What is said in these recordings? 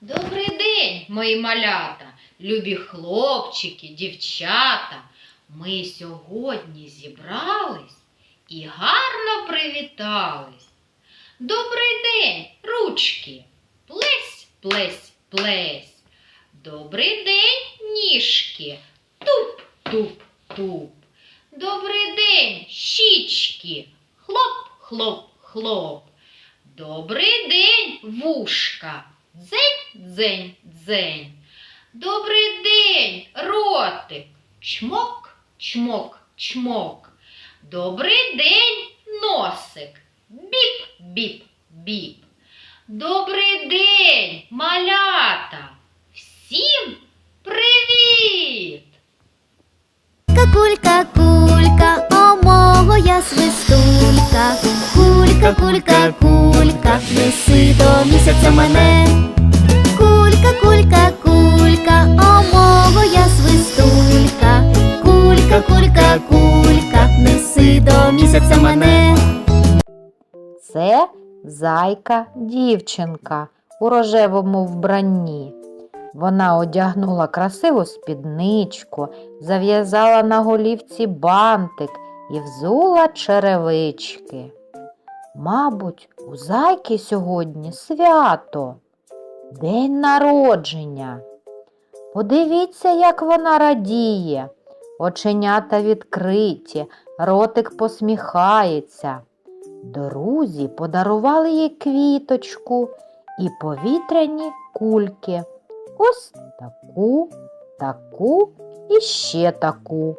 Добрий день, мої малята, любі хлопчики, дівчата. Ми сьогодні зібрались і гарно привітались. Добрий день, ручки, плесь, плесь, плесь. Добрий день, ніжки, туп, туп, туп. Добрий день, хлоп. Добрий день, вушка. Дзень, дзень, дзень. Добрий день, ротик. Чмок, чмок, чмок. Добрий день, носик. Біп, біп, біп. Добрий день, малята. Всім привіт! Кулька, Кулька, кулька, кулька, неси до місяця мене. Кулька, кулька, кулька, о я свистулька. Кулька, кулька, кулька, неси до місяця мене. Це зайка дівчинка у рожевому вбранні. Вона одягнула красиву спідничку, зав'язала на голівці бантик і взула черевички. Мабуть, у зайки сьогодні свято, день народження. Подивіться, як вона радіє. Оченята відкриті, ротик посміхається. Друзі подарували їй квіточку і повітряні кульки. Ось таку, таку і ще таку.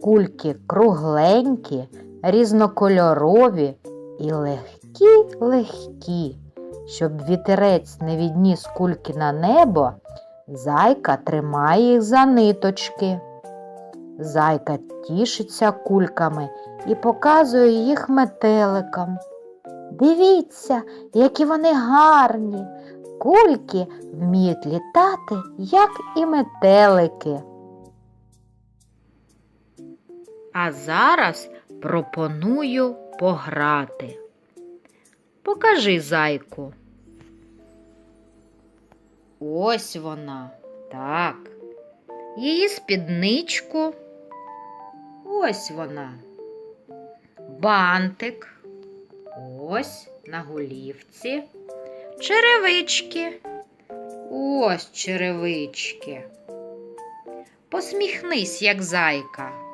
Кульки кругленькі, різнокольорові і легкі-легкі. Щоб вітерець не відніс кульки на небо, зайка тримає їх за ниточки. Зайка тішиться кульками і показує їх метеликам. Дивіться, які вони гарні. Кульки вміють літати, як і метелики. А зараз пропоную пограти. Покажи зайку. Ось вона. Так. Її спідничку. Ось вона. Бантик. Ось на голівці. Черевички. Ось черевички. Посміхнись, як зайка.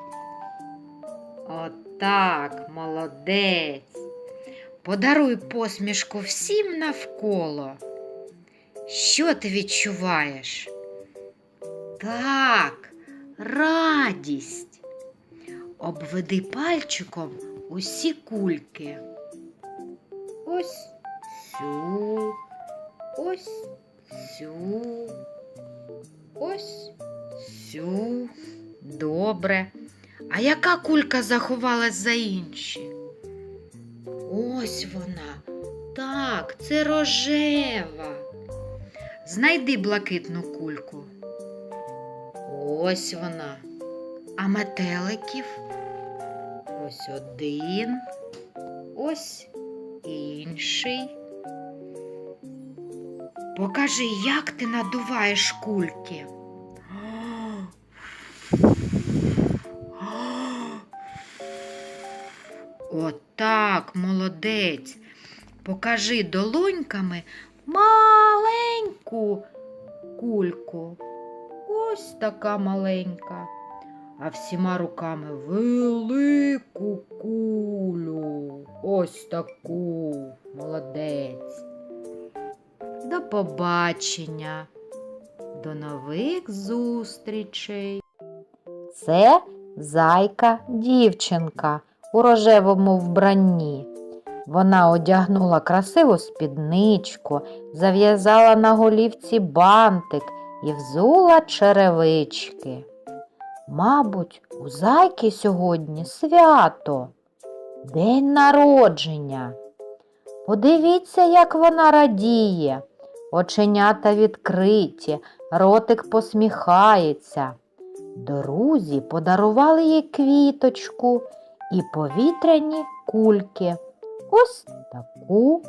Отак, молодець. Подаруй посмішку всім навколо. Що ти відчуваєш? Так, радість. Обведи пальчиком усі кульки. Ось цю, ось цю, ось цю. Добре. А яка кулька заховалась за інші? Ось вона. Так, це рожева. Знайди блакитну кульку. Ось вона. А метеликів? Ось один, ось інший. Покажи, як ти надуваєш кульки. Молодець. Покажи долоньками маленьку кульку. Ось така маленька. А всіма руками велику кулю. Ось таку. Молодець. До побачення. До нових зустрічей. Це зайка дівчинка у рожевому вбранні. Вона одягнула красиву спідничку, зав'язала на голівці бантик і взула черевички. Мабуть, у зайки сьогодні свято, день народження. Подивіться, як вона радіє. Оченята відкриті, ротик посміхається. Друзі подарували їй квіточку і повітряні кульки. Ось таку,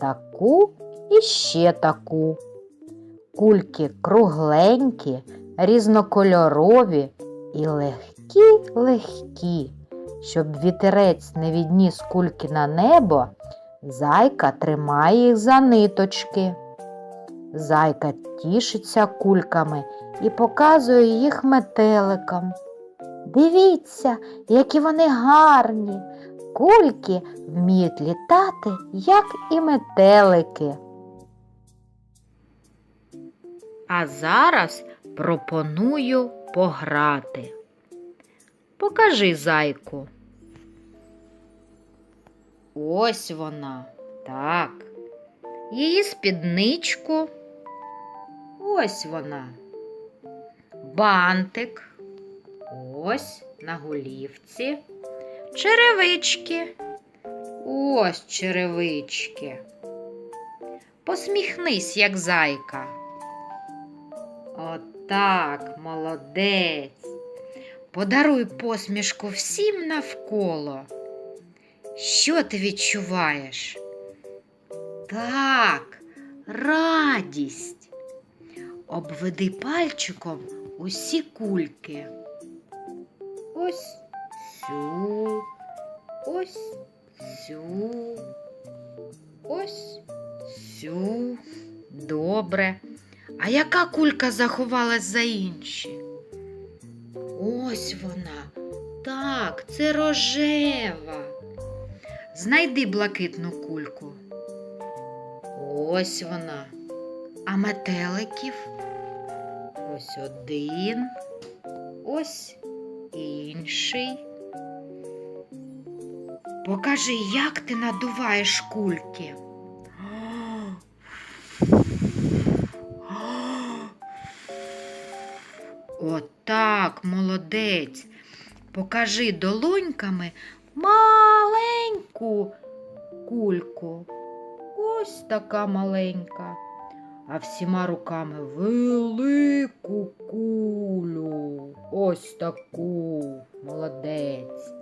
таку і ще таку. Кульки кругленькі, різнокольорові і легкі-легкі. Щоб вітерець не відніс кульки на небо, зайка тримає їх за ниточки. Зайка тішиться кульками і показує їх метеликам. Дивіться, які вони гарні. Кульки вміють літати, як і метелики. А зараз пропоную пограти. Покажи зайку. Ось вона. Так. Її спідничку. Ось вона. Бантик. Ось на голівці. Черевички. Ось черевички. Посміхнись, як зайка. Отак, молодець. Подаруй посмішку всім навколо. Що ти відчуваєш? Так, радість. Обведи пальчиком усі кульки. Ось цю, ось цю, ось цю. Добре. А яка кулька заховалась за інші? Ось вона. Так, це рожева. Знайди блакитну кульку. Ось вона. А метеликів? Ось один, ось інший. Покажи, як ти надуваєш кульки. Отак, молодець. Покажи долоньками маленьку кульку. Ось така маленька. А всіма руками велику кулю. Ось таку. Молодець.